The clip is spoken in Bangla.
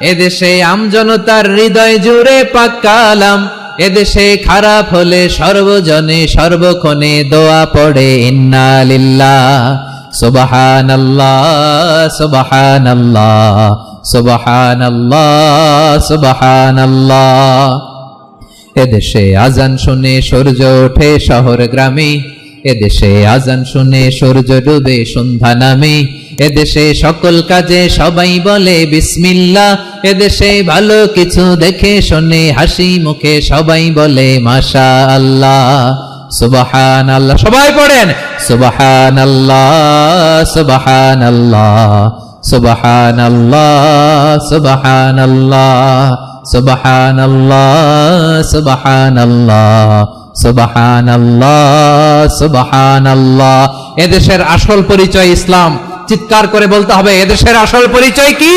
এদেশে আমজনতার হৃদয় জুড়ে পাক্কালাম এদেশে খারাপ হলে সর্বজনে সর্বক্ষণে দোয়া পড়ে, ইন্না লিল্লাহ সুবহান আল্লাহ সুবহান আল্লাহ সুবহান আল্লাহ সুবহান আল্লাহ এদেশে আজান শুনে সূর্য ওঠে শহর গ্রামে। এদেশে আজান শুনে সূর্য ডুবে সন্ধ্যা নামে। এদেশে সকল কাজে সবাই বলে বিসমিল্লা এদেশে ভালো কিছু দেখে শুনে হাসি মুখে সবাই বলে মাশা আল্লাহ সুবহান আল্লাহ সবাই পড়েন সুবহান আল্লাহ সুবাহান আল্লাহ সুবাহান আল্লাহ সুবাহান আল্লাহ সুবাহান আল্লাহ সুবাহান আল্লাহ সুবাহান আল্লাহ সুবহান আল্লাহ এদেশের আসল পরিচয় ইসলাম। চিৎকার করে বলতে হবে এদেশের আসল পরিচয় কি?